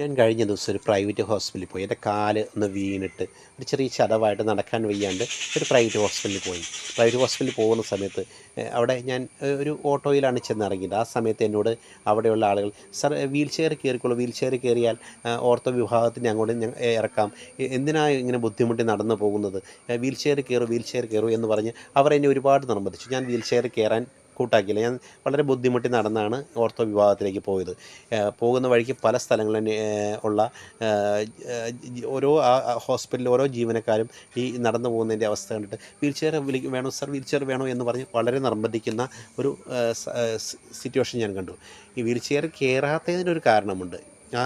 ഞാൻ കഴിഞ്ഞ ദിവസം ഒരു പ്രൈവറ്റ് ഹോസ്പിറ്റലിൽ പോയി. എന്റെ കാൽ ഒന്ന് വീണിട്ട് ഒരു ചെറിയ ചതവായിട്ട് നടക്കാൻ വയ്യാണ്ട് ഒരു പ്രൈവറ്റ് ഹോസ്പിറ്റലിൽ പോയി. പ്രൈവറ്റ് ഹോസ്പിറ്റലിൽ പോകുന്ന സമയത്ത് അവിടെ ഞാൻ ഒരു ഓട്ടോയിലാണ് ചെന്നിറങ്ങിയത്. ആ സമയത്ത് എന്നോട് അവിടെയുള്ള ആളുകൾ സർ വീൽ ചെയർ കയറിക്കോളൂ. വീൽ ചെയർ കയറിയാൽ ഓർത്തോ വിഭാഗത്തിന് അങ്ങോട്ട് ഞാൻ ഇറക്കാം. എന്തിനാണ് എന്തിനാ ഇങ്ങനെ ബുദ്ധിമുട്ടി നടന്നു പോകുന്നത്? വീൽ ചെയർ കയറും വീൽ ചെയർ കയറും എന്ന് പറഞ്ഞ് അവർ എന്നെ ഒരുപാട് നിർബന്ധിച്ചു. ഞാൻ വീൽ ചെയർ കയറാൻ കൂട്ടാക്കിയില്ല. ഞാൻ വളരെ ബുദ്ധിമുട്ടി നടന്നാണ് ഓർത്തോ വിഭാഗത്തിലേക്ക് പോയത്. പോകുന്ന വഴിക്ക് പല സ്ഥലങ്ങളിൽ ഉള്ള ഓരോ ഹോസ്പിറ്റലിൽ ഓരോ ജീവനക്കാരും ഈ നടന്നു പോകുന്നതിന്റെ അവസ്ഥ കണ്ടിട്ട് വീൽ ചെയർ വേണോ സർ വീൽ ചെയർ വേണോ എന്ന് പറഞ്ഞ് വളരെ നിർബന്ധിക്കുന്ന ഒരു സിറ്റുവേഷൻ ഞാൻ കണ്ടു. ഈ വീൽ ചെയർ കയറാത്തതിനൊരു കാരണമുണ്ട്. ആ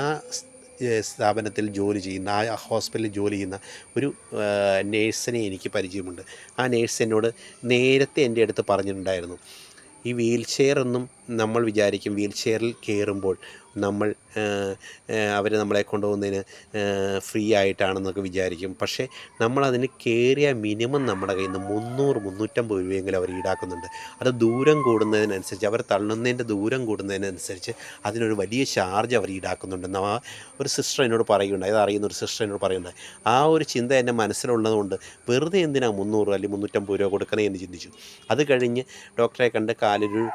സ്ഥാപനത്തിൽ ജോലി ചെയ്യുന്ന ആ ഹോസ്പിറ്റലിൽ ജോലി ചെയ്യുന്ന ഒരു നേഴ്സിനെ എനിക്ക് പരിചയമുണ്ട്. ആ നേഴ്സ് എന്നോട് നേരത്തെ എന്റെ അടുത്ത് പറഞ്ഞിട്ടുണ്ടായിരുന്നു. ഈ വീൽ ചെയർ ഒന്നും നമ്മൾ വിചാരിക്കും വീൽ ചെയറിൽ കയറുമ്പോൾ നമ്മൾ അവർ നമ്മളെ കൊണ്ടുപോകുന്നതിന് ഫ്രീ ആയിട്ടാണെന്നൊക്കെ വിചാരിക്കും. പക്ഷേ നമ്മളതിന് കയറിയ മിനിമം നമ്മുടെ കയ്യിൽ നിന്ന് മുന്നൂറ് മുന്നൂറ്റമ്പത് രൂപയെങ്കിലും അവർ ഈടാക്കുന്നുണ്ട്. അത് ദൂരം കൂടുന്നതിനനുസരിച്ച് അവർ തള്ളുന്നതിന്റെ ദൂരം കൂടുന്നതിനനുസരിച്ച് അതിനൊരു വലിയ ചാർജ് അവർ ഈടാക്കുന്നുണ്ടെന്ന് ആ ഒരു സിസ്റ്റർ എന്നോട് പറയുന്നുണ്ട് അത് അറിയുന്ന ഒരു സിസ്റ്റർ എന്നോട് പറയുന്നുണ്ട് ആ ഒരു ചിന്ത എന്റെ മനസ്സിലുള്ളതുകൊണ്ട് വെറുതെ എന്തിനാ മുന്നൂറ് അല്ലെങ്കിൽ മുന്നൂറ്റമ്പത് രൂപ കൊടുക്കണേ എന്ന് ചിന്തിച്ചു. അത് കഴിഞ്ഞ് ഡോക്ടറെ കണ്ട് കാലിലൊരു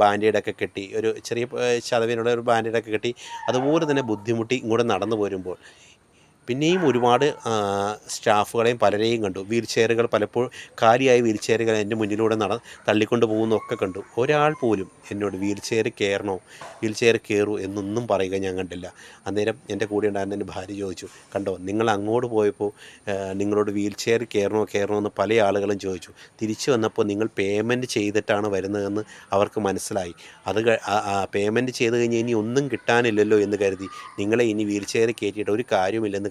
ബാൻഡേഡൊക്കെ കെട്ടി ഒരു ചെറിയ ചതവിനുള്ള ഒരു ബാൻഡേഡൊക്കെ കെട്ടി അതുപോലെ തന്നെ ബുദ്ധിമുട്ടി ഇങ്ങോട്ട് നടന്നു പോരുമ്പോൾ പിന്നെയും ഒരുപാട് സ്റ്റാഫുകളെയും പലരെയും കണ്ടു. വീൽ ചെയറുകൾ പലപ്പോഴും കാലിയായ വീൽ ചെയറുകൾ എന്റെ മുന്നിലൂടെ നട തള്ളിക്കൊണ്ട് പോകുന്നതൊക്കെ കണ്ടു. ഒരാൾ പോലും എന്നോട് വീൽ ചെയർ കയറണോ വീൽ ചെയർ കയറൂ എന്നൊന്നും പറയുക ഞാൻ കണ്ടില്ല. അന്നേരം എന്റെ കൂടെ ഉണ്ടായിരുന്ന എന്റെ ഭാര്യ ചോദിച്ചു കണ്ടോ നിങ്ങൾ അങ്ങോട്ട് പോയപ്പോൾ നിങ്ങളോട് വീൽ ചെയർ കയറണോ കയറണോ എന്ന് പല ആളുകളും ചോദിച്ചു. തിരിച്ചു വന്നപ്പോൾ നിങ്ങൾ പേയ്മെന്റ് ചെയ്തിട്ടാണ് വരുന്നതെന്ന് അവർക്ക് മനസ്സിലായി. അത് പേയ്മെന്റ് ചെയ്ത് കഴിഞ്ഞ് ഇനി ഒന്നും കിട്ടാനില്ലല്ലോ എന്ന് കരുതി. നിങ്ങളെ ഇനി വീൽ ചെയർ കയറ്റിയിട്ട് ഒരു കാര്യമില്ലെന്ന്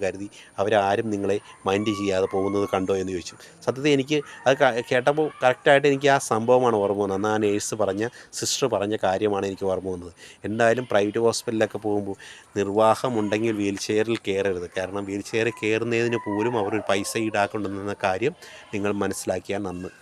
അവരാരും നിങ്ങളെ മൈൻഡ് ചെയ്യാതെ പോകുന്നത് കണ്ടോ എന്ന് ചോദിച്ചു. സത്യത്തിൽ എനിക്ക് അത് കേട്ടപ്പോൾ കറക്റ്റായിട്ട് എനിക്ക് ആ സംഭവമാണ് ഓർമ്മ വന്നത്. അന്ന് ആ നേഴ്സ് പറഞ്ഞ സിസ്റ്റർ പറഞ്ഞ കാര്യമാണ് എനിക്ക് ഓർമ്മ വന്നത്. എന്തായാലും പ്രൈവറ്റ് ഹോസ്പിറ്റലിലൊക്കെ പോകുമ്പോൾ നിർവാഹമുണ്ടെങ്കിൽ വീൽ ചെയറിൽ കയറരുത് കാരണം വീൽ ചെയറിൽ കയറുന്നതിന് പോലും അവർ പൈസ ഈടാക്കുന്നുണ്ടെന്ന കാര്യം നിങ്ങൾ മനസ്സിലാക്കിയാൽ നന്ന്.